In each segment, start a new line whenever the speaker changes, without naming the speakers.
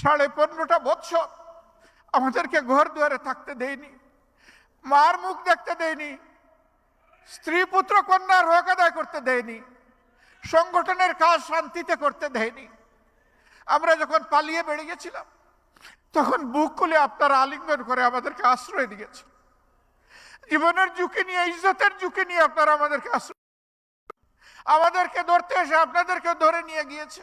সাড়ে পনেরোটা বৎসর আমাদেরকে ঘর দুয়ারে থাকতে দেয়নি, মার মুখ দেখতে দেয়নি, স্ত্রী পুত্র কন্যার হক আদায় করতে দেয়নি, সংগঠনের কাজ শান্তিতে করতে দেয়নি। আমরা যখন পালিয়ে বেড়ে গেছিলাম তখন বুক খুলে আপনারা আলিঙ্গন করে আমাদেরকে আশ্রয় দিয়েছে। জীবনের ঝুঁকি নিয়ে, ইজ্জতের ঝুঁকি নিয়ে আপনারা আমাদেরকে আশ্রয় আমাদেরকে ধরতে এসে আপনাদেরকে ধরে নিয়ে গিয়েছে।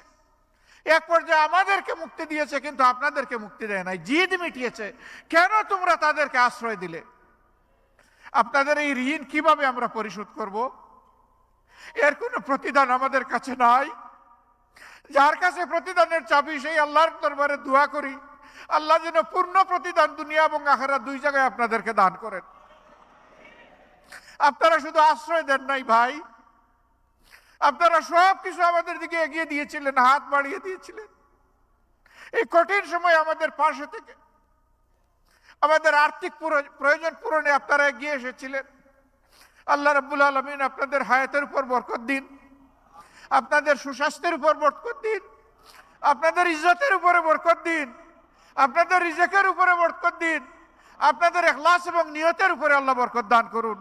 এক পর্যায়ে আমাদেরকে মুক্তি দিয়েছে, কিন্তু আপনাদেরকে মুক্তি দেয় নাই, জিদ মিটিয়েছে। কেন তোমরা তাদেরকে আশ্রয় দিলে? আপনাদের এই ঋণ কীভাবে আমরা পরিশোধ করব? এর কোনো প্রতিদান আমাদের কাছে নাই। যার কাছে প্রতিদানের চাবি, সেই আল্লাহর দরবারে দোয়া করি। আল্লাহ যেন পূর্ণ প্রতিদান দুনিয়া এবং আখারা দুই জায়গায় আপনাদেরকে দান করেন। আপনারা শুধু আশ্রয় দেন নাই ভাই। আপনারা সব কিছু আমাদের দিকে এগিয়ে দিয়েছিলেন, হাত বাড়িয়ে দিয়েছিলেন। এই কঠিন সময় আমাদের পাশে থেকে, আমাদের আর্থিক প্রয়োজন পূরণে আপনারা এগিয়ে এসেছিলেন। আল্লাহ রাব্বুল আলমিন আপনাদের হায়াতের উপর বরকত দিন, আপনাদের সুস্বাস্থ্যের উপর বরকত দিন, আপনাদের ইজ্জতের উপরে বরকত দিন, আপনাদের রিজেকের উপরে বরকত দিন, আপনাদের এখলাস এবং নিয়তের উপরে আল্লাহ বরকত দান করুন।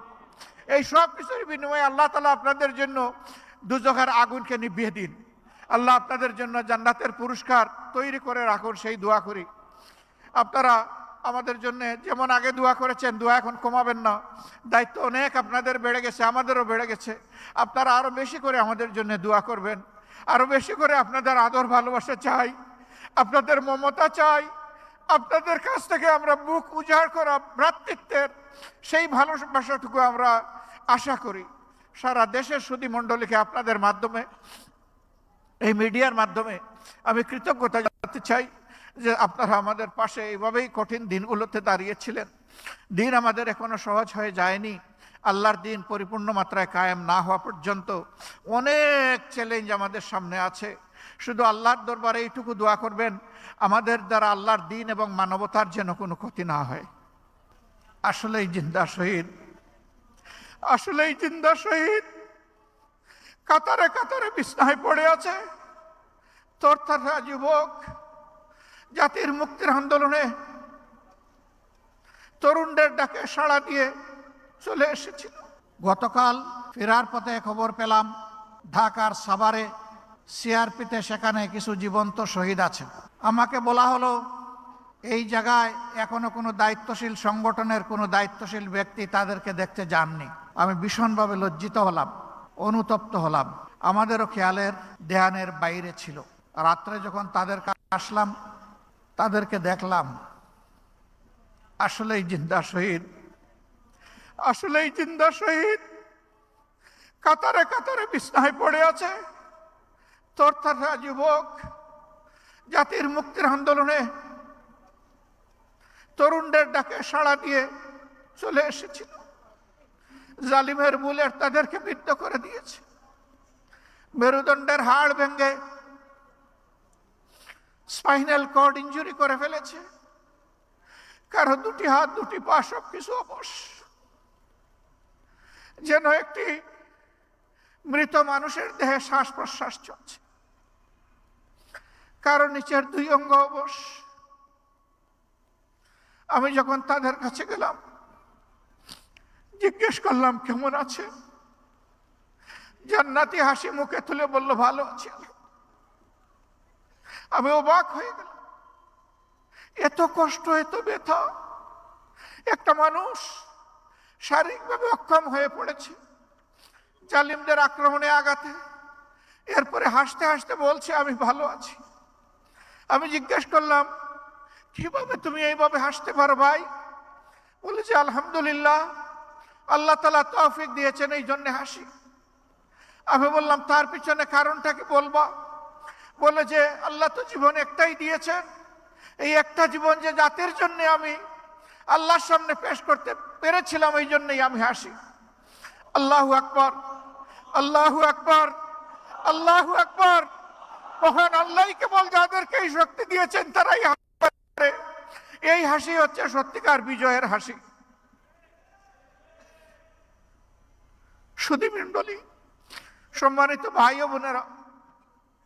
এই সব কিছুর বিনিময়ে আল্লাহ তালা আপনাদের জন্য দুজখার আগুনকে নিভিয়ে দিন। আল্লাহ আপনাদের জন্য জান্নাতের পুরস্কার তৈরি করে রাখুন, সেই দোয়া করি। আপনারা আমাদের জন্য যেমন আগে দোয়া করেছেন, দোয়া এখন কমাবেন না। দায়িত্ব অনেক আপনাদের বেড়ে গেছে, আমাদেরও বেড়ে গেছে। আপনারা আরও বেশি করে আমাদের জন্য দোয়া করবেন। আরও বেশি করে আপনাদের আদর, ভালোবাসা চাই। আপনাদের মমতা চাই। আপনাদের কাছ থেকে আমরা মুখ উজাড় করা ভ্রাতৃত্বের সেই ভালোবাসাটুকু আমরা আশা করি। সারা দেশের সুদী মণ্ডলীকে আপনাদের মাধ্যমে, এই মিডিয়ার মাধ্যমে আমি কৃতজ্ঞতা জানাতে চাই যে আপনারা আমাদের পাশে এইভাবেই কঠিন দিনগুলোতে দাঁড়িয়েছিলেন। দিন আমাদের এখনও সহজ হয়ে যায়নি। আল্লাহর দিন পরিপূর্ণ মাত্রায় কায়েম না হওয়া পর্যন্ত অনেক চ্যালেঞ্জ আমাদের সামনে আছে। শুধু আল্লাহর দরবারে এইটুকু দোয়া করবেন, আমাদের দ্বারা আল্লাহর দিন এবং মানবতার যেন কোনো ক্ষতি না হয়। আসলেই জিন্দা শহীদ। আসলেই জিন্দা শহীদ। কাতারে কাতারে বিছনায় পড়ে আছে। তোর তারা যুবক, জাতির মুক্তির আন্দোলনে তরুণদের ডাকে সাড়া দিয়ে চলে এসেছিল। গতকাল ফেরার পথে খবর পেলাম, ঢাকার সাভারে সিআরপিতে সেখানে কিছু জীবন্ত শহীদ আছে আমাকে বলা হলো, এই জায়গায় এখনও কোনো দায়িত্বশীল সংগঠনের কোনো দায়িত্বশীল ব্যক্তি তাদেরকে দেখতে যাননি। আমি ভীষণভাবে লজ্জিত হলাম, অনুতপ্ত হলাম। আমাদেরও খেয়ালের দেহানের বাইরে ছিল। রাত্রে যখন তাদের কাছে আসলাম, তাদেরকে দেখলাম, আসলেই জিন্দা শহীদ, আসলেই জিন্দা শহীদ। কাতারে কাতারে বিছনায় পড়ে আছে। তোর তারা যুবক, জাতির মুক্তির আন্দোলনে তরুণদের ডাকে সাড়া দিয়ে চলে এসেছিল। জালিমের বুলেট তাদেরকে বৃদ্ধ করে দিয়েছে। মেরুদণ্ডের হাড় ভেঙে স্পাইনাল কর্ড ইঞ্জুরি করে ফেলেছে। কারও দুটি হাত, দুটি পা সব কিছু অবশ। যেন একটি মৃত মানুষের দেহে শ্বাস প্রশ্বাস চলছে। কারও নিচের দুই অঙ্গ অবশ। আমি যখন তাদের কাছে গেলাম জিজ্ঞেস করলাম, কেমন আছে? জান্নাতি হাসি মুখে তুলে বলল, ভালো আছি আমি। অবাক হয়ে গেলাম। এত কষ্ট, এত ব্যথা। একটা মানুষ শারীরিকভাবে অক্ষম হয়ে পড়েছে, জালিমদের আক্রমণে আঘাতে। এরপরে হাসতে হাসতে বলছে, আমি ভালো আছি। আমি জিজ্ঞেস করলাম, কীভাবে তুমি এইভাবে হাসতে পারো ভাই? বলেছে আলহামদুলিল্লাহ। আল্লাহ তালা তৌফিক দিয়েছেন এই জন্যে হাসি। আমি বললাম, তার পিছনে কারণটা কি বলবা? বলে যে, আল্লাহ তো জীবন একটাই দিয়েছেন। এই একটা জীবন যে জাতির জন্য আমি আল্লাহর সামনে পেশ করতে পেরেছিলাম এই জন্যই আমি হাসি। আল্লাহু আকবর আল্লাহু আকবর আল্লাহু আকবর। মহান আল্লাহ কেবল যাদেরকে এই শক্তি দিয়েছেন, তারাই এই হাসি হচ্ছে সত্যিকার বিজয়ের হাসি। সুদী মণ্ডলী সম্মানিত ভাই ও বোনেরা,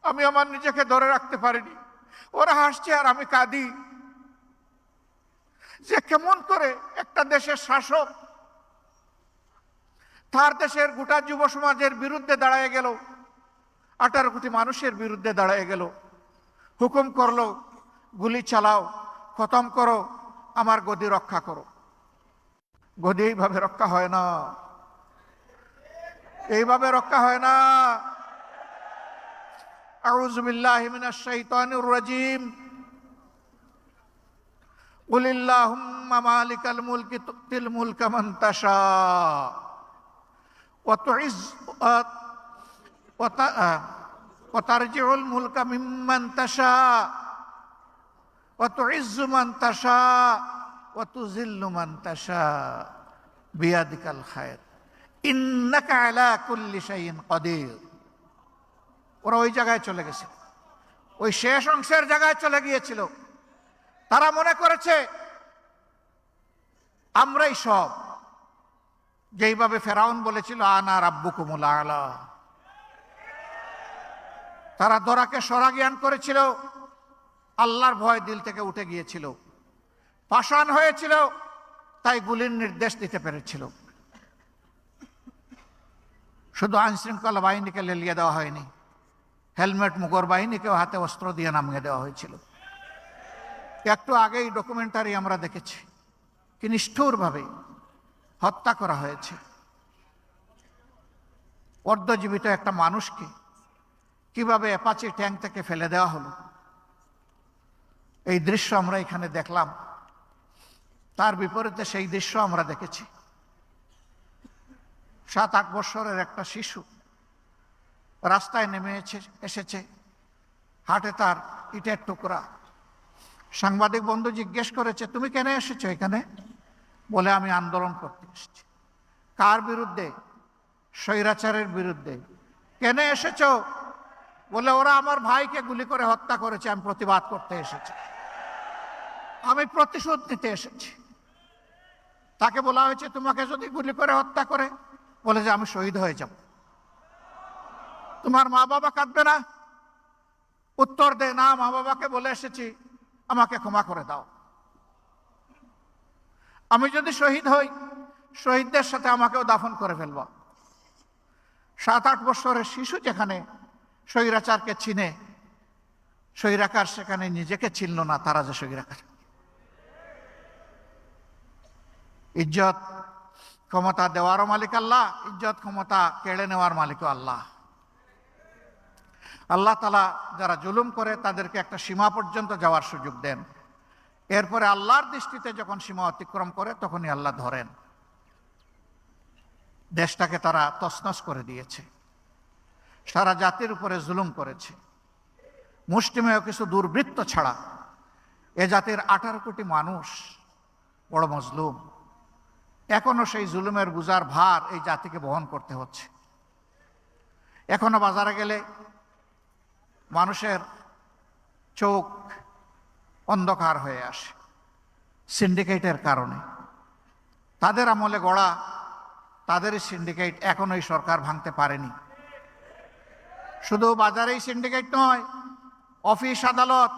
আমি আমার নিজেকে ধরে রাখতে পারিনি। ওরা হাসছে আর আমি কাঁদি। যে কেমন করে একটা দেশের শাসক তার দেশের গোটা যুব সমাজের বিরুদ্ধে দাঁড়ায় গেল, আঠারো কোটি মানুষের বিরুদ্ধে দাঁড়ায় গেল। হুকুম করল, গুলি চালাও, খতম করো, আমার গদি রক্ষা করো। গদি এইভাবে রক্ষা হয় না। এইভাবে রক্ষা হয় না। আউজবিল্লাহিমিনাশাইতানুর কুলিল্লাহুম্মা মালিকাল মুলকি তুতিল মুলকা মান তাশা। ওয়া তুইজ ওয়া তারজিউল মুলকা মিম্মান তাশা। ওয়া তুইজ্জু মান তাশা, ওয়া তুযিল্লু মান বিয়াদিকাল খায়র। ইন্নাকা আলা কুল্লি শাইন কদির। ওরা ওই জায়গায় চলে গেছে। ওই শেষ অংশের জায়গায় চলে গিয়েছিল। তারা মনে করেছে, আমরাই সব। যেইভাবে ফেরাউন বলেছিল, আনা রাব্বু কুমুল আলা। তারা দরাকে সরা জ্ঞান করেছিল। আল্লাহর ভয় দিল থেকে উঠে গিয়েছিল। পাষাণ হয়েছিল, তাই গুলির নির্দেশ দিতে পেরেছিল। শুধু আইন শৃঙ্খলা বাহিনীকে লেলিয়ে দেওয়া হয়নি, হেলমেট, মুগর বাহিনীকেও হাতে অস্ত্র দিয়ে নামিয়ে দেওয়া হয়েছিল। একটু আগেই ডকুমেন্টারি আমরা দেখেছি কি নিষ্ঠুরভাবে হত্যা করা হয়েছে। অর্ধজীবিত একটা মানুষকে কীভাবে অ্যাপাচি ট্যাঙ্ক থেকে ফেলে দেওয়া হলো, এই দৃশ্য আমরা এখানে দেখলাম। তার বিপরীতে সেই দৃশ্য আমরা দেখেছি। সাত আট বছরের একটা শিশু রাস্তায় নেমে এসেছে, হাটে তার ইটের টুকরা। সাংবাদিক বন্ধু জিজ্ঞেস করেছে, তুমি কেন এসেছ এখানে? বলে, আমি আন্দোলন করতে এসেছি। কার বিরুদ্ধে? স্বৈরাচারের বিরুদ্ধে। কেন এসেছ? বলে, ওরা আমার ভাইকে গুলি করে হত্যা করেছে, আমি প্রতিবাদ করতে এসেছি। আমি প্রতিশোধ নিতে এসেছি। তাকে বলা হয়েছে, তোমাকে যদি গুলি করে হত্যা করে বলে যে আমি শহীদ হয়ে যাব। তোমার মা বাবা কাঁদবে না? উত্তর দে, না, মা বাবাকে বলে এসেছি, আমাকে ক্ষমা করে দাও। আমি যদি শহীদ হই, শহীদদের সাথে আমাকেও দাফন করে ফেলব। সাত আট বছরের শিশু যেখানে স্বৈরাচারকে চিনে, স্বৈরাকার সেখানে নিজেকে চিনল না, তারা যে স্বৈরাকার। ইজ্জত ক্ষমতা দেওয়ারও মালিক আল্লাহ, ইজ্জত ক্ষমতা কেড়ে নেওয়ার মালিকও আল্লাহ। আল্লাহ তালা যারা জুলুম করে তাদেরকে একটা সীমা পর্যন্ত যাওয়ার সুযোগ দেন। এরপরে আল্লাহর দৃষ্টিতে যখন সীমা অতিক্রম করে, তখনই আল্লাহ ধরেন। দেশটাকে তারা তছনছ করে দিয়েছে। সারা জাতির উপরে জুলুম করেছে। মুষ্টিমেয় কিছু দুর্বৃত্ত ছাড়া এ জাতির আঠারো কোটি মানুষ বড় মজলুম। এখনও সেই জুলুমের বুজার ভার এই জাতিকে বহন করতে হচ্ছে। এখনও বাজারে গেলে মানুষের চোখ অন্ধকার হয়ে আসে সিন্ডিকেটের কারণে। তাদের আমলে গড়া, তাদেরই সিন্ডিকেট এখনও এই সরকার ভাঙতে পারেনি। শুধু বাজারেই সিন্ডিকেট নয়, অফিস, আদালত,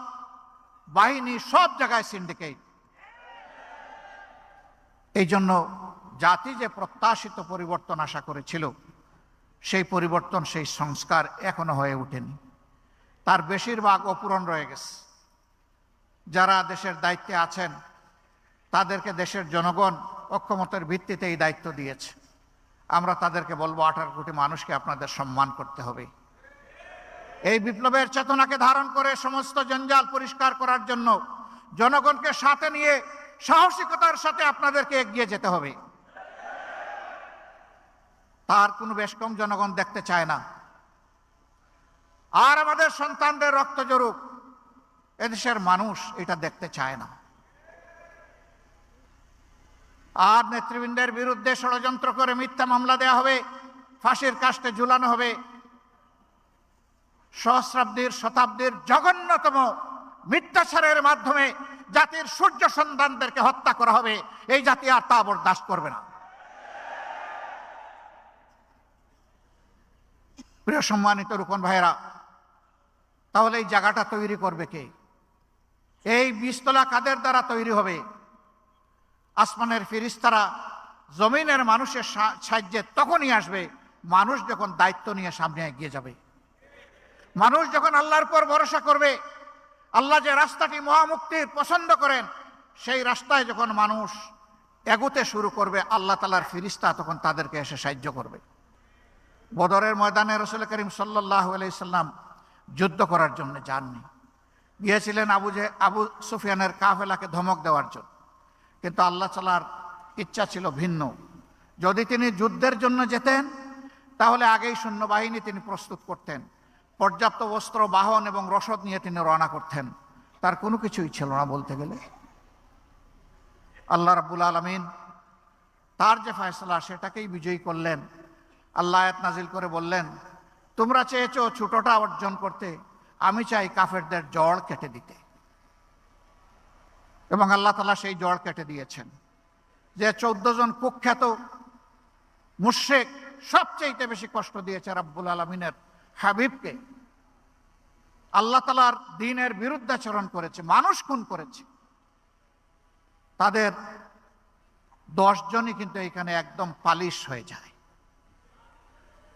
বাহিনী সব জায়গায় সিন্ডিকেট। এই জন্য জাতি যে প্রত্যাশিত পরিবর্তন আশা করেছিল, সেই পরিবর্তন, সেই সংস্কার এখনও হয়ে ওঠেনি। তার বেশিরভাগ অপূরণ রয়ে গেছে। যারা দেশের দায়িত্বে আছেন, তাদেরকে দেশের জনগণ অক্ষমতার ভিত্তিতে এই দায়িত্ব দিয়েছে। আমরা তাদেরকে বলব, আঠারো কোটি মানুষকে আপনাদের সম্মান করতে হবে। এই বিপ্লবের চেতনাকে ধারণ করে সমস্ত জঞ্জাল পরিষ্কার করার জন্য জনগণকে সাথে নিয়ে সাহসিকতার সাথে আপনাদেরকে এগিয়ে যেতে হবে। তার কোনো বেশ কম জনগণ দেখতে চায় না। আর আমাদের সন্তানদের রক্ত জরুক এদেশের মানুষ এটা দেখতে চায় না। আর নেতৃবৃন্দের বিরুদ্ধে ষড়যন্ত্র করে মিথ্যা মামলা দেয়া হবে, ফাঁসির কাস্টে ঝুলানো হবে। সহস্রাব্দীর, শতাব্দীর জঘন্যতম মিথ্যাচারের মাধ্যমে জাতির সূর্য সন্তানদেরকে হত্যা করা হবে। এই জাতি আর তা বরদাস্ত করবে না। প্রিয় সম্মানিত রূপন ভাইয়েরা, তাহলে এই জায়গাটা তৈরি করবে কে? এই বিস্তলা কাদের দ্বারা তৈরি হবে? আসমানের ফিরিস্তারা জমিনের মানুষের সাহায্যে তখনই আসবে, মানুষ যখন দায়িত্ব নিয়ে সামনে এগিয়ে যাবে। মানুষ যখন আল্লাহর পর ভরসা করবে আল্লাহ যে রাস্তাটি মহামুক্তির পছন্দ করেন, সেই রাস্তায় যখন মানুষ এগোতে শুরু করবে, আল্লাহ তালার ফিরিস্তা তখন তাদেরকে এসে সাহায্য করবে। বদরের ময়দানে রসুল করিম সাল্লাহ আলাইসাল্লাম যুদ্ধ করার জন্য যাননি। গিয়েছিলেন আবু যে আবু সুফিয়ানের কাফেলাকে ধমক দেওয়ার জন্য। কিন্তু আল্লাহ তালার ইচ্ছা ছিল ভিন্ন। যদি তিনি যুদ্ধের জন্য যেতেন, তাহলে আগেই সৈন্যবাহিনী তিনি প্রস্তুত করতেন। পর্যাপ্ত বস্ত্র বাহন এবং রসদ নিয়ে তিনি রওনা করতেন। তার কোনো কিছুই ছিল না বলতে গেলে। আল্লাহ রাব্বুল আলমিন তার যে ফয়সলা, সেটাকেই বিজয়ী করলেন। আল্লাহ নাজিল করে বললেন, তোমরা চেয়েছো ছোটটা অর্জন করতে, আমি চাই কাফেরদের জড় কেটে দিতে। এবং আল্লাহ তালা সেই জড় কেটে দিয়েছেন। যে চৌদ্দ জন কুখ্যাত মুশেক সবচেয়ে বেশি কষ্ট দিয়েছে রাব্বুল আলমিনের হাবিবকে। আল্লাহ তালার দিনের বিরুদ্ধাচরণ করেছে, মানুষ খুন করেছে। তাদের দশ জনই কিন্তু এখানে একদম পালিশ হয়ে যায়।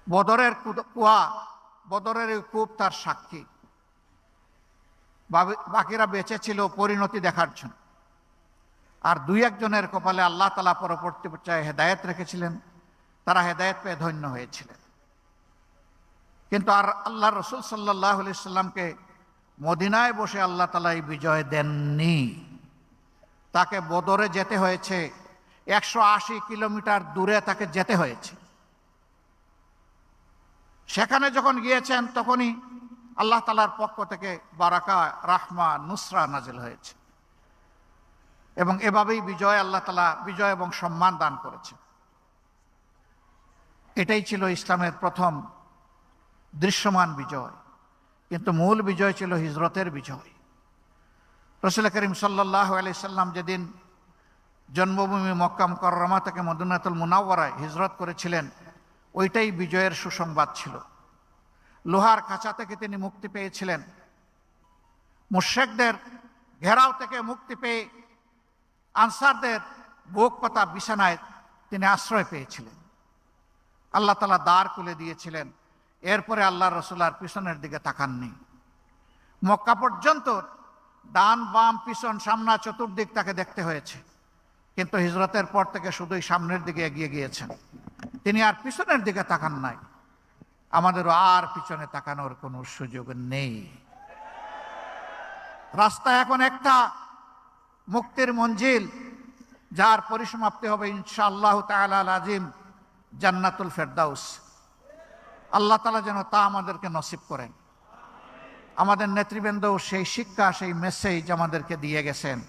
বদরের কুয়া, বদরের কূপ তার সাক্ষী। বাকিরা বেঁচে ছিল পরিণতি দেখার জন্য। আর দুই একজনের কপালে আল্লাহ তালা পরবর্তী পর্যায়ে হেদায়েত রেখেছিলেন। তারা হেদায়েত পেয়ে ধন্য হয়েছিলেন। কিন্তু আর আল্লাহ রসুল সাল্লাহ সাল্লামকে মদিনায় বসে আল্লাহ তালা এই বিজয় দেননি। তাকে বদরে যেতে হয়েছে। একশো আশি কিলোমিটার দূরে তাকে যেতে হয়েছে। সেখানে যখন গিয়েছেন তখনই আল্লাহ তালার পক্ষ থেকে বারাকা, রাহমা, নুসরা নাজিল হয়েছে। এবং এভাবেই বিজয় আল্লাহ তালা, বিজয় এবং সম্মান দান করেছে। এটাই ছিল ইসলামের প্রথম দৃশ্যমান বিজয়। কিন্তু মূল বিজয় ছিল হিজরতের বিজয়। রসুল করিম সাল্লাহ আলি সাল্লাম যেদিন জন্মভূমি মক্কাম কররমা থেকে মদুনাতুল মুনাওয়ারায় হিজরত করেছিলেন, ওইটাই বিজয়ের সুসংবাদ ছিল। লোহার খাঁচা থেকে তিনি মুক্তি পেয়েছিলেন। মুশেকদের ঘেরাও থেকে মুক্তি পেয়ে আনসারদের বুক পাতা বিছানায় তিনি আশ্রয় পেয়েছিলেন। আল্লাহ তালা দ্বার খুলে দিয়েছিলেন। এরপরে আল্লাহ রসুল আর পিছনের দিকে তাকাননি। মক্কা পর্যন্ত ডান বাম পিছন সামনা চতুর্দিক তাকে দেখতে হয়েছে। কিন্তু হিজরতের পর থেকে শুধুই সামনের দিকে এগিয়ে গিয়েছেন। তিনি আর পিছনের দিকে তাকান নাই। আমাদেরও আর পিছনে তাকানোর কোনো সুযোগ নেই। রাস্তা এখন একটা মুক্তির মঞ্জিল, যার পরিসমাপ্তি হবে ইনশাআল্লাহ তাআলা আজিম জান্নাতুল ফেরদাউস। আল্লাহ তালা যেন তা আমাদেরকে নসিব করেন। আমাদের নেতৃবৃন্দ সেই শিক্ষা, সেই মেসেজ আমাদেরকে দিয়ে গেছেন।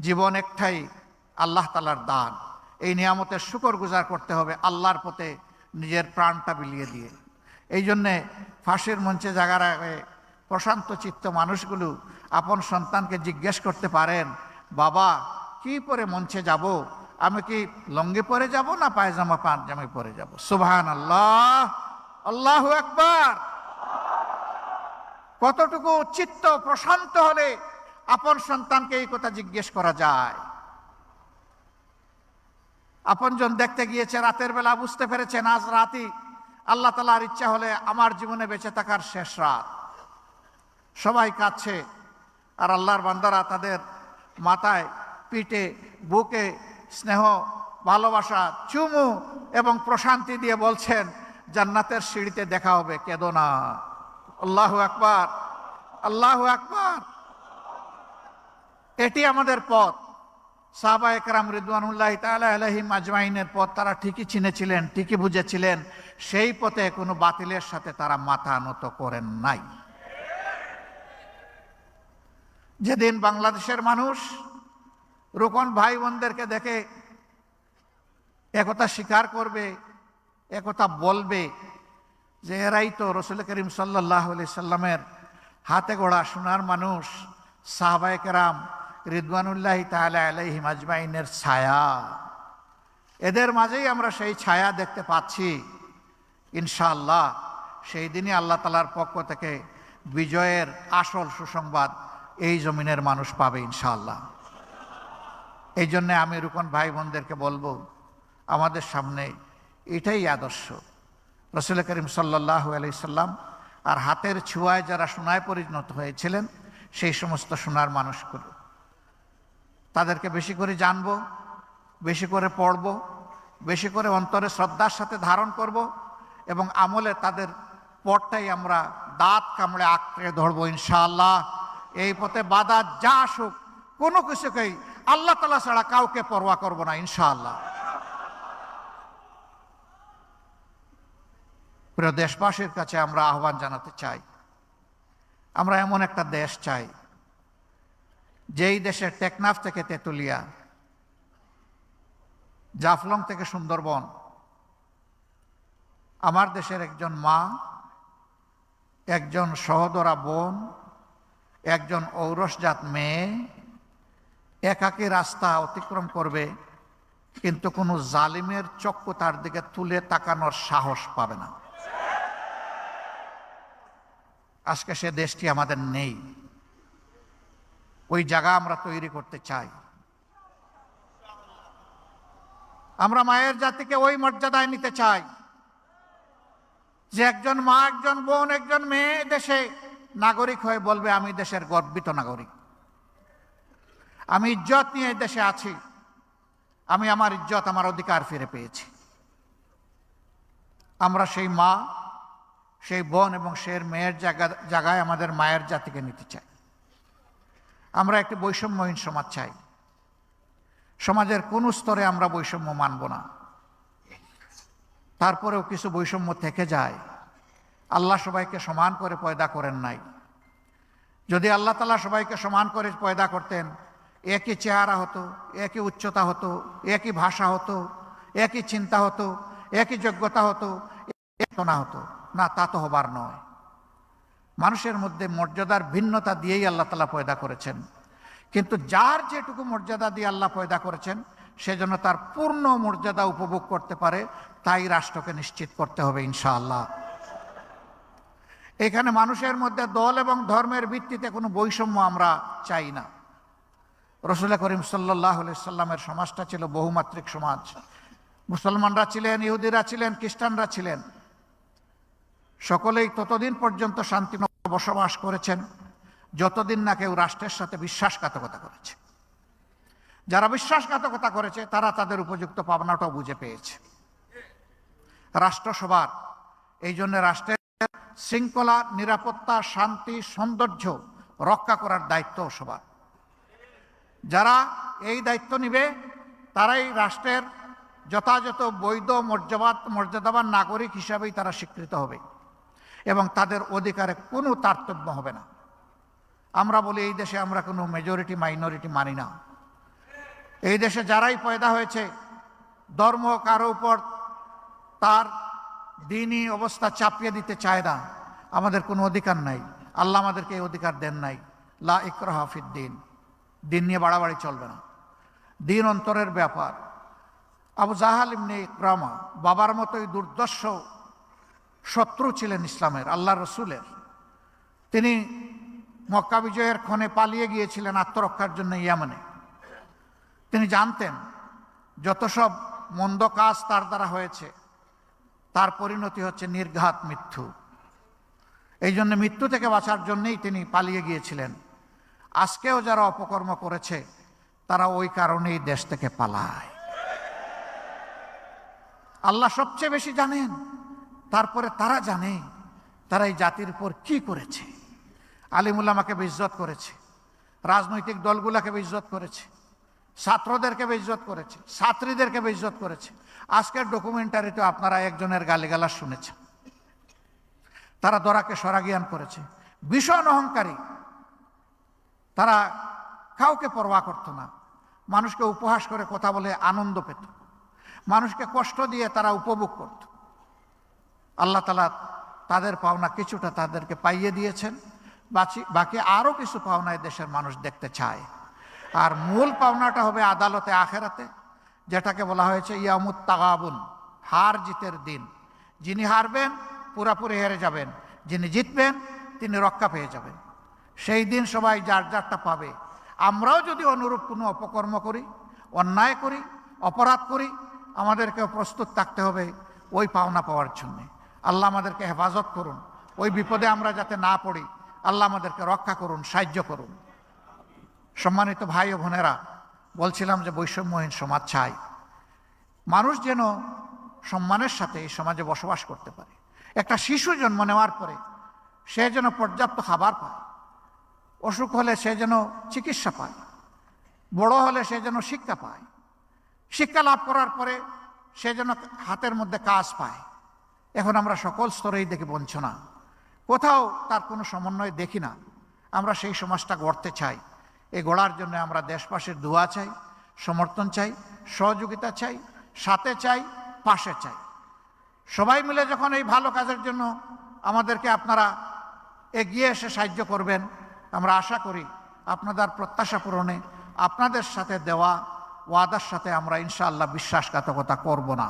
জীবন একটাই আল্লাহ তালার দান। এই নিয়ামতের শুকর গুজার করতে হবে আল্লাহর পথে নিজের প্রাণটা বিলিয়ে দিয়ে। এই জন্যে ফাঁসির মঞ্চে জাগার প্রশান্ত চিত্ত মানুষগুলো আপন সন্তানকে জিজ্ঞেস করতে পারেন, বাবা, কি পরে মঞ্চে যাব? আমি কি লঙ্গি পরে যাব না পায়জামা পাঞ্জামি পরে যাব? সুবহান আল্লাহ আল্লাহ একবার কতটুকু চিত্ত প্রশান্ত হলে আপন সন্তানকে এই কথা জিজ্ঞেস করা যায়। আপনজন দেখতে গিয়েছে, রাতের বেলা বুঝতে পেরেছেন আজ রাতই আল্লাহ তালার ইচ্ছা হলে আমার জীবনে বেঁচে থাকার শেষ রাত। সবাই কাঁদছে, আর আল্লাহর বান্দারা তাদের মাথায় পিঠে, বুকে স্নেহ, ভালোবাসা, চুমু এবং প্রশান্তি দিয়ে বলছেন জান্নাতের সিঁড়িতে দেখা হবে কেদো না আল্লাহ আকবার আল্লাহ আকবার। এটি আমাদের পথ। সাহবা একরাম রিদওয়ানুল্লাহ তালা আলহিম আজমাইনের পথ, তারা ঠিকই চিনেছিলেন, ঠিকই বুঝেছিলেন। সেই পথে কোনো বাতিলের সাথে তারা মাথা নত করেন নাই। যেদিন বাংলাদেশের মানুষ রোকন ভাই বোনদেরকে দেখে একথা স্বীকার করবে একথা বলবে যে এরাই তো রসুল করিম সাল্লাহ সাল্লামের হাতে গোড়া সোনার মানুষ, সাহবায় কেরাম, রিদওয়ানুল্লাহ তাহলে আলাইহিম আজমাইনের ছায়া। এদের মাঝেই আমরা সেই ছায়া দেখতে পাচ্ছি। ইনশাআল্লাহ সেই দিনই আল্লাহ তালার পক্ষ থেকে বিজয়ের আসল সুসংবাদ এই জমিনের মানুষ পাবে ইনশাআল্লাহ। এই জন্যে আমি রুকন ভাই বোনদেরকে বলব, আমাদের সামনে এটাই আদর্শ। রসুল করিম সাল্লাহ আলি সাল্লাম আর হাতের ছোঁয়ায় যারা সোনায় পরিণত হয়েছিলেন, সেই সমস্ত সোনার মানুষগুলো। তাদেরকে বেশি করে জানব, বেশি করে পড়ব, বেশি করে অন্তরে শ্রদ্ধার সাথে ধারণ করব এবং আমলে তাদের পথটাই আমরা দাঁত কামড়ে আঁকড়ে ধরবো ইনশাআল্লাহ। এই পথে বাধা যা আসুক, কোনো কিছুকেই আল্লাহ তালা ছাড়া কাউকে পরোয়া করব না ইনশাআল্লাহ। প্রিয় দেশবাসীর কাছে আমরা আহ্বান জানাতে চাই। আমরা এমন একটা দেশ চাই, যেই দেশের টেকনাফ থেকে তেতুলিয়া, জাফলং থেকে সুন্দরবন, আমার দেশের একজন মা, একজন সহদরা বোন, একজন ঔরসজাত মেয়ে, একাকী রাস্তা অতিক্রম করবে, কিন্তু কোনো জালিমের চক্ষু তার দিকে তুলে তাকানোর সাহস পাবে না। আজকে সে দেশটি আমাদের নেই। ওই জায়গা আমরা তৈরি করতে চাই। আমরা মায়ের জাতিকে ওই মর্যাদায় নিতে চাই যে একজন মা, একজন বোন, একজন মেয়ে দেশে নাগরিক হয়ে বলবে, আমি দেশের গর্বিত নাগরিক। আমি ইজ্জত নিয়ে দেশে আছি। আমি আমার ইজ্জত, আমার অধিকার ফিরে পেয়েছি। আমরা সেই মা সেই বোন এবং সের মেয়ের জায়গা জায়গায় আমাদের মায়ের জাতিকে নিতে চাই। আমরা একটি বৈষম্যহীন সমাজ চাই। সমাজের কোন স্তরে আমরা বৈষম্য মানব না। তারপরেও কিছু বৈষম্য থেকে যায়। আল্লাহ সবাইকে সমান করে পয়দা করেন নাই। যদি আল্লাহ তালা সবাইকে সমান করে পয়দা করতেন, একই চেহারা হতো, একই উচ্চতা হতো, একই ভাষা হতো, একই চিন্তা হতো, একই যোগ্যতা হতো না হতো। না, তা তো হবার নয়। মানুষের মধ্যে মর্যাদার ভিন্নতা দিয়েই আল্লাহ তালা পয়দা করেছেন। কিন্তু যার যেটুকু মর্যাদা দিয়ে আল্লাহ পয়দা করেছেন সেজন্য তার পূর্ণ মর্যাদা উপভোগ করতে পারে, তাই রাষ্ট্রকে নিশ্চিত করতে হবে ইনশাআল্লাহ। এখানে মানুষের মধ্যে দল এবং ধর্মের ভিত্তিতে কোনো বৈষম্য আমরা চাই না। রসুল্লাহ করিম সাল্লাহ সাল্লামের সমাজটা ছিল বহুমাত্রিক সমাজ। মুসলমানরা ছিলেন, ইহুদিরা ছিলেন, খ্রিস্টানরা ছিলেন। সকলেই ততদিন পর্যন্ত শান্তি বসবাস করেছেন, যতদিন না কেউ রাষ্ট্রের সাথে বিশ্বাসঘাতকতা করেছে। যারা বিশ্বাসঘাতকতা করেছে, তারা তাদের উপযুক্ত পাবনাটাও বুঝে পেয়েছে। রাষ্ট্রসভার, এই জন্য রাষ্ট্রের শৃঙ্খলা, নিরাপত্তা, শান্তি, সৌন্দর্য রক্ষা করার দায়িত্ব সবার। যারা এই দায়িত্ব নিবে, তারাই রাষ্ট্রের যথাযথ বৈধ মর্যাদা, মর্যাদাবান নাগরিক হিসাবেই তারা স্বীকৃত হবে। এবং তাদের অধিকারে কোনো তারতম্য হবে না। আমরা বলি, এই দেশে আমরা কোনো মেজরিটি মাইনরিটি মানি না। এই দেশে যারাই পয়দা হয়েছে, ধর্ম কারও উপর তার দিনই অবস্থা চাপিয়ে দিতে চায় না। আমাদের কোনো অধিকার নাই। আল্লাহ আমাদেরকে এই অধিকার দেন নাই। লা ইকরা হাফিদ দিন। দিন নিয়ে বাড়াবাড়ি চলবে না। দিন অন্তরের ব্যাপার। আবু জাহাল ইমনি ইকরামা বাবার মতোই দুর্দর্শ শত্রু ছিলেন ইসলামের আল্লাহ রসুলের। তিনি মক্কা বিজয়ের ক্ষণে পালিয়ে গিয়েছিলেন আত্মরক্ষার জন্য ইয়ামানে। তিনি জানতেন যত সব মন্দ কাজ তার দ্বারা হয়েছে, তার পরিণতি হচ্ছে নির্ঘাত মৃত্যু। এই জন্য মৃত্যু থেকে বাঁচার জন্যেই তিনি পালিয়ে গিয়েছিলেন। আজকেও যারা অপকর্ম করেছে, তারা ওই কারণেই দেশ থেকে পালায়। আল্লাহ সবচেয়ে বেশি জানেন তারপরে তারা জানে তারা এই জাতির উপর কি করেছে। আলিমুল্লামাকে বেইজ্জত করেছে। রাজনৈতিক দলগুলাকে বেইজ্জত করেছে। ছাত্রদেরকে বেইজ্জত করেছে। ছাত্রীদেরকে বেইজ্জত করেছে। আজকের ডকুমেন্টারিতে আপনারা একজনের গালিগালা শুনেছেন। তারা দরাকে সরাগিয়ান করেছে। ভীষণ অহংকারী। তারা কাউকে পরোয়া করত না। মানুষকে উপহাস করে কথা বলে আনন্দ পেত। মানুষকে কষ্ট দিয়ে তারা উপভোগ করত। আল্লাহ তালা তাদের পাওনা কিছুটা তাদেরকে পাইয়ে দিয়েছেন। বাকি বাকি আরও কিছু পাওনায় দেশের মানুষ দেখতে চায়। আর মূল পাওনাটা হবে আদালতে, আখেরাতে, যেটাকে বলা হয়েছে ইয়ামুত তাগাবুন, হার জিতের দিন। যিনি হারবেন, পুরাপুরি হেরে যাবেন। যিনি জিতবেন, তিনি রক্ষা পেয়ে যাবেন। সেই দিন সবাই যার যারটা পাবে। আমরাও যদি অনুরূপ কোনো অপকর্ম করি, অন্যায় করি, অপরাধ করি, আমাদেরকেও প্রস্তুত থাকতে হবে ওই পাওনা পাওয়ার জন্যে। আল্লাহ আমাদেরকে হেফাজত করুন। ওই বিপদে আমরা যাতে না পড়ি, আল্লাহ আমাদেরকে রক্ষা করুন, সাহায্য করুন। সম্মানিত ভাই ও বোনেরা, বলছিলাম যে বৈষম্যহীন সমাজ চাই। মানুষ যেন সম্মানের সাথে এই সমাজে বসবাস করতে পারে। একটা শিশু জন্ম নেওয়ার পরে সে যেন পর্যাপ্ত খাবার পায়। অসুখ হলে সে যেন চিকিৎসা পায়। বড় হলে সে যেন শিক্ষা পায়। শিক্ষা লাভ করার পরে সে যেন হাতের মধ্যে কাজ পায়। এখন আমরা সকল স্তরেই দেখি বঞ্চনা। কোথাও তার কোনো সমন্বয় দেখি না। আমরা সেই সমাজটা গড়তে চাই। এই গড়ার জন্য আমরা দেশবাসীর দোয়া চাই, সমর্থন চাই, সহযোগিতা চাই, সাথে চাই, পাশে চাই। সবাই মিলে যখন এই ভালো কাজের জন্য আমাদেরকে আপনারা এগিয়ে এসে সাহায্য করবেন, আমরা আশা করি আপনাদের প্রত্যাশা পূরণে আপনাদের সাথে দেওয়া ওয়াদার সাথে আমরা ইনশাআল্লাহ বিশ্বাসঘাতকতা করব না।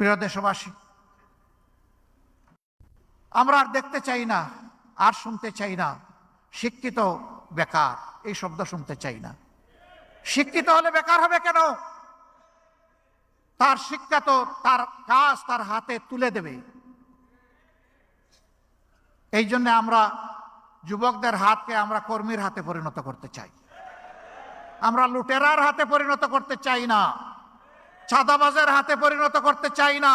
প্রিয় দেশবাসী, আমরা আর দেখতে চাই না, আর শুনতে চাই না। শিক্ষিত বেকার, এই শব্দ শুনতে চাই না। শিক্ষিত হলে বেকার হবে কেন? তার শিক্ষা তো, তার কাজ তার হাতে তুলে দেবে। এই জন্য আমরা যুবকদের হাতকে আমরা কর্মীর হাতে পরিণত করতে চাই। আমরা লুটেরার হাতে পরিণত করতে চাই না। চাঁদাবাজের হাতে পরিণত করতে চাই না।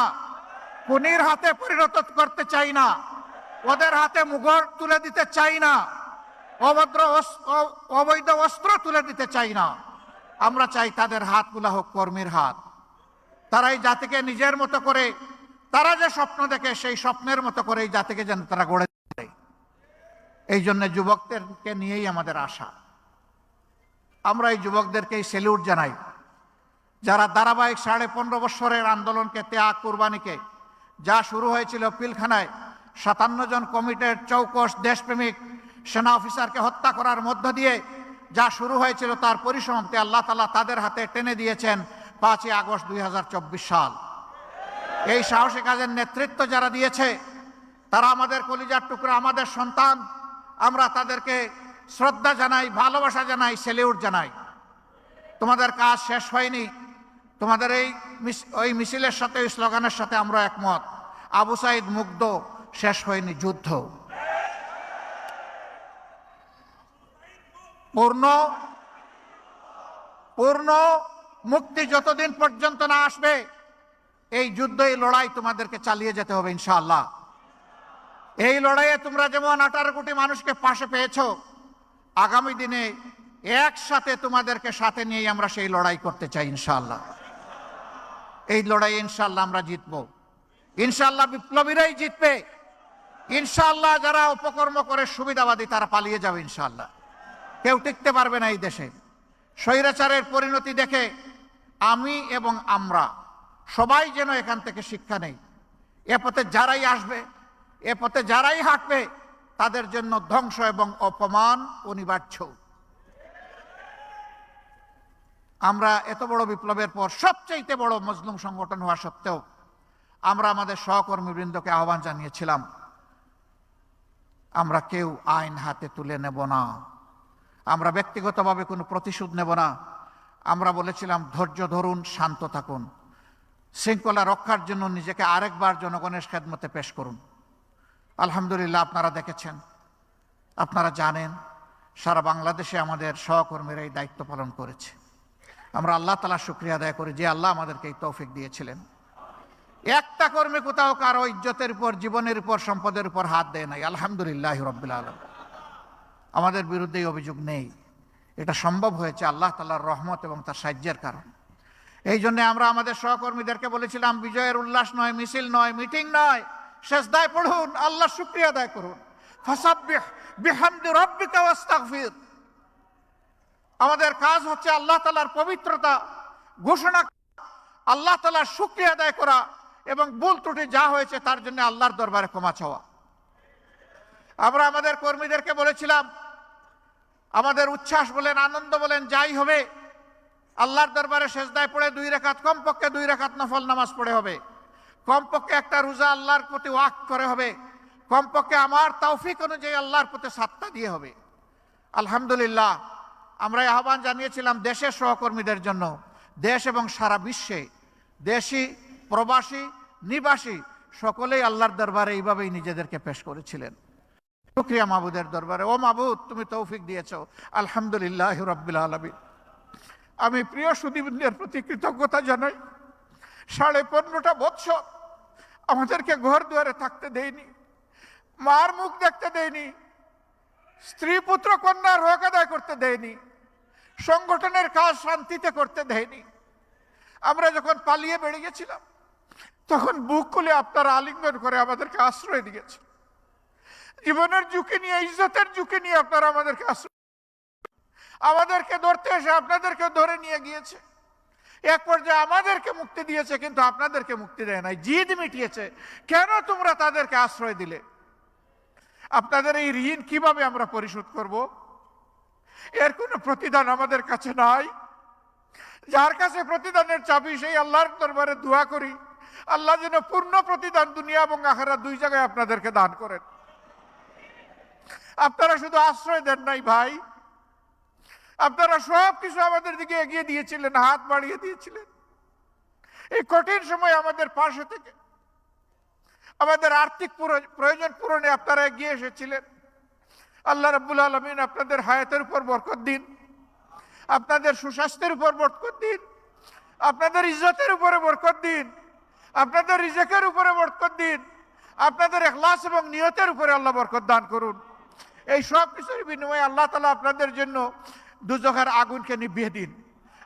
খুনির হাতে পরিণত করতে চাই না। ওদের হাতে মুগর তুলে দিতে চাই না। অভদ্র অবৈধ অস্ত্র তুলে দিতে চাই না। আমরা চাই তাদের হাতগুলা হোক কর্মীর হাত। তারা এই জাতিকে নিজের মতো করে, তারা যে স্বপ্ন দেখে সেই স্বপ্নের মতো করে এই জাতিকে যেন তারা গড়ে তোলে। এই জন্য যুবকদেরকে নিয়েই আমাদের আশা। আমরা এই যুবকদেরকে সেলিউট জানাই। যারা ধারাবাহিক সাড়ে পনেরো বৎসরের আন্দোলনকে ত্যাগ কুরবানিকে, যা শুরু হয়েছিল পিলখানায়, সাতান্ন জন কমিটেড চৌকস দেশপ্রেমিক সেনা অফিসারকে হত্যা করার মধ্য দিয়ে যা শুরু হয়েছিল তার পরিসমাপ্তি আল্লাহ তালা তাদের হাতে টেনে দিয়েছেন পাঁচই আগস্ট দুই হাজার চব্বিশ সাল। এই সাহসী কাজের নেতৃত্ব যারা দিয়েছে, তারা আমাদের কলিজার টুকরা, আমাদের সন্তান। আমরা তাদেরকে শ্রদ্ধা জানাই, ভালোবাসা জানাই সেলিউট জানাই। তোমাদের কাজ শেষ হয়নি তোমাদের এই ওই মিছিলের সাথে স্লোগানের সাথে আমরা একমত। আবু সাইদ মুগ্ধ, শেষ হয়নি যুদ্ধ। পূর্ণ পূর্ণ, মুক্তি যতদিন পর্যন্ত না আসবে, এই যুদ্ধ এই লড়াই তোমাদেরকে চালিয়ে যেতে হবে, ইনশাআল্লাহ। এই লড়াইয়ে তোমরা যেমন আঠারো কোটি মানুষকে পাশে পেয়েছ, আগামী দিনে একসাথে তোমাদেরকে সাথে নিয়ে আমরা সেই লড়াই করতে চাই, ইনশাআল্লাহ। এই লড়াই ইনশাল্লাহ আমরা জিতব। ইনশাল্লাহ বিপ্লবীরাই জিতবে। ইনশাল্লাহ যারা উপকর্ম করে সুবিধাবাদী, তারা পালিয়ে যাবে ইনশাল্লাহ কেউ টিকতে পারবে না এই দেশে। স্বৈরাচারের পরিণতি দেখে আমি এবং আমরা সবাই যেন এখান থেকে শিক্ষা নেই। এ পথে যারাই আসবে, এ পথে যারাই হাঁটবে, তাদের জন্য ধ্বংস এবং অপমান অনিবার্য। আমরা এত বড় বিপ্লবের পর সবচাইতে বড় মজলুম সংগঠন হওয়া সত্ত্বেও আমরা আমাদের সহকর্মীবৃন্দকে আহ্বান জানিয়েছিলাম, আমরা কেউ আইন হাতে তুলে নেব না। আমরা ব্যক্তিগতভাবে কোনো প্রতিশোধ নেব না। আমরা বলেছিলাম, ধৈর্য ধরুন, শান্ত থাকুন। শৃঙ্খলা রক্ষার জন্য নিজেকে আরেকবার জনগণের খেদমতে পেশ করুন। আলহামদুলিল্লাহ, আপনারা দেখেছেন। আপনারা জানেন, সারা বাংলাদেশে আমাদের সহকর্মীরা এই দায়িত্ব পালন করেছে। আমরা আল্লাহ তালা শুক্রিয়া আদায় করি যে আল্লাহ আমাদেরকে এই তৌফিক দিয়েছিলেন। একটা কর্মী কোথাও কারও ইজ্জতের উপর, জীবনের উপর, সম্পদের উপর হাত দেয় নাই। আলহামদুলিল্লাহ রব্বিল আলম আমাদের বিরুদ্ধে অভিযোগ নেই। এটা সম্ভব হয়েছে আল্লাহ তালার রহমত এবং তার সাহায্যের কারণ। এই জন্য আমরা আমাদের সহকর্মীদেরকে বলেছিলাম, বিজয়ের উল্লাস নয়, মিছিল নয়, মিটিং নয় শেষ দায় পড়ুন, আল্লাহ শুক্রিয়া আদায় করুন। আমাদের কাজ হচ্ছে আল্লাহ তালার পবিত্রতা ঘোষণা আল্লাহ তালার শুক্রিয়া আদায় করা এবং ভুল ত্রুটি যা হয়েছে তার জন্য আল্লাহর দরবারে ক্ষমা চাওয়া। আমরা আমাদের কর্মীদেরকে বলেছিলাম, আমাদের উচ্ছ্বাস বলেন, আনন্দ বলেন, যাই হবে, আল্লাহর দরবারে শেষদায় পড়ে দুই রেখাত কমপক্ষে দুই রেখাত নফল নামাজ পড়ে হবে। কমপক্ষে একটা রোজা আল্লাহর প্রতি ওয়াক করে হবে। কমপক্ষে আমার তৌফিক অনুযায়ী আল্লাহর প্রতি সাতটা দিয়ে হবে। আলহামদুলিল্লাহ আমরা আহ্বান জানিয়েছিলাম দেশের সহকর্মীদের জন্য। দেশ এবং সারা বিশ্বে। দেশি, প্রবাসী, নিবাসী সকলেই আল্লাহর দরবারে এইভাবেই নিজেদেরকে পেশ করেছিলেন। শুক্রিয়া মাহবুদের দরবারে। ও মাহবুদ, তুমি তৌফিক দিয়েছ। আলহামদুলিল্লাহ রব্বিল আলমিন। আমি প্রিয় সুদীবদের প্রতি কৃতজ্ঞতা জানাই। সাড়ে পনেরোটা বৎসর আমাদেরকে ঘর দুয়ারে থাকতে দেয়নি। মার মুখ দেখতে দেয়নি। স্ত্রী পুত্র কন্যার হক আদায় করতে দেয়নি, সংগঠনের কাজ শান্তিতে করতে দেয়নি। আমরা যখন পালিয়ে বেড়ে গেছিলাম, তখন বুক খুলে আপনারা আলিঙ্গন করে আমাদেরকে আশ্রয় দিয়েছে জীবনের ঝুঁকি নিয়ে, ইজ্জতের ঝুঁকি নিয়ে আপনারা আমাদেরকে আশ্রয় আমাদেরকে ধরতে এসে আপনাদেরকে ধরে নিয়ে গিয়েছে। এক পর্যায়ে আমাদেরকে মুক্তি দিয়েছে, কিন্তু আপনাদেরকে মুক্তি দেয় নাই, জিদ মিটিয়েছে। কেন তোমরা তাদেরকে আশ্রয় দিলে? আপনাদের এই ঋণ কীভাবে আমরা পরিশোধ করব? এর কোনো প্রতিদান আমাদের কাছে নাই। যার কাছে প্রতিদানের চাবি, সেই আল্লাহর দরবারে দোয়া করি। আল্লাহ যেন পূর্ণ প্রতিদান দুনিয়া এবং আখারা দুই জায়গায় আপনাদেরকে দান করেন। আপনারা শুধু আশ্রয় দেন নাই ভাই। আপনারা সব কিছু আমাদের দিকে এগিয়ে দিয়েছিলেন, হাত বাড়িয়ে দিয়েছিলেন। এই কঠিন সময় আমাদের পাশে থেকে আমাদের আর্থিক প্রয়োজন পূরণে আপনারা এগিয়ে এসেছিলেন। আল্লাহ রাব্বুল আলমিন আপনাদের হায়াতের উপর বরকত দিন। আপনাদের সুস্বাস্থ্যের উপর বরকত দিন। আপনাদের ইজ্জতের উপরে বরকত দিন। আপনাদের রিজেকের উপরে বরকত দিন। আপনাদের এখলাস এবং নিয়তের উপরে আল্লাহ বরকত দান করুন। এই সব কিছুর বিনিময়ে আল্লাহ তালা আপনাদের জন্য দুজখার আগুনকে নিভিয়ে দিন।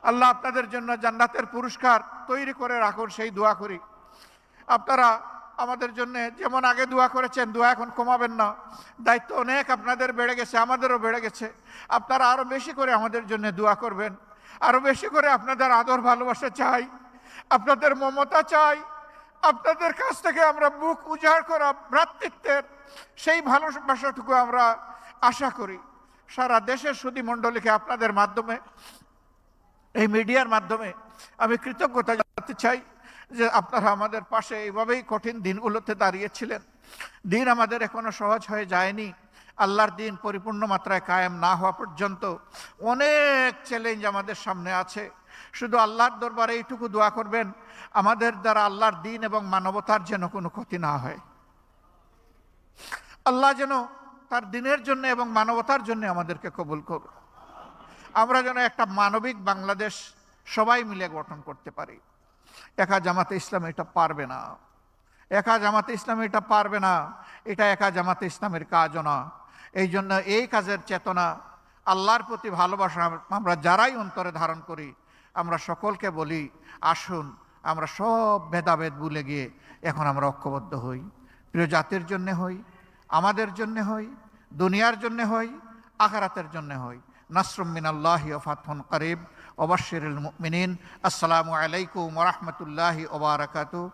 আল্লাহ আপনাদের জন্য জান্নাতের পুরস্কার তৈরি করে রাখুন, সেই দোয়া করি। আপনারা আমাদের জন্য যেমন আগে দোয়া করেছেন, দোয়া এখন কমাবেন না। দায়িত্ব অনেক আপনাদের বেড়ে গেছে, আমাদেরও বেড়ে গেছে। আপনারা আরও বেশি করে আমাদের জন্য দোয়া করবেন। আরও বেশি করে আপনাদের আদর ভালোবাসা চাই, আপনাদের মমতা চাই, আপনাদের কাছ থেকে আমরা মুখ উজাড় করা ভ্রাতৃত্বের সেই ভালোবাসাটুকু আমরা আশা করি। সারা দেশের সুদী মণ্ডলীকে আপনাদের মাধ্যমে, এই মিডিয়ার মাধ্যমে আমি কৃতজ্ঞতা জানাতে চাই। যে আপনারা আমাদের পাশে এইভাবেই কঠিন দিনগুলোতে দাঁড়িয়েছিলেন। দিন আমাদের এখনও সহজ হয়ে যায়নি। আল্লাহর দিন পরিপূর্ণ মাত্রায় কায়েম না হওয়া পর্যন্ত অনেক চ্যালেঞ্জ আমাদের সামনে আছে। শুধু আল্লাহর দরবারে এইটুকু দোয়া করবেন, আমাদের দ্বারা আল্লাহর দিন এবং মানবতার যেন কোনো ক্ষতি না হয়। আল্লাহ যেন তার দিনের জন্য এবং মানবতার জন্য আমাদেরকে কবুল করুন আমরা যেন একটা মানবিক বাংলাদেশ সবাই মিলে গঠন করতে পারি। একা জামাতে ইসলাম এটা পারবে না। একা জামাতে ইসলাম এটা পারবে না। এটা একা জামাতে ইসলামের কাজও না। এই জন্য এই কাজের চেতনা, আল্লাহর প্রতি ভালোবাসা আমরা যারাই অন্তরে ধারণ করি, আমরা সকলকে বলি, আসুন, আমরা সব ভেদাভেদ ভুলে গিয়ে এখন আমরা ঐক্যবদ্ধ হই। প্রিয় জাতির জন্যে হই, আমাদের জন্যে হই, দুনিয়ার জন্যে হই, আখারাতের জন্যে হই। নাসরুম মিনাল্লাহি ও ফাতহুন করিব। ওবাশিরুল মুমিনিন। আসসালামু আলাইকুম ওয়া ওবরাকাতু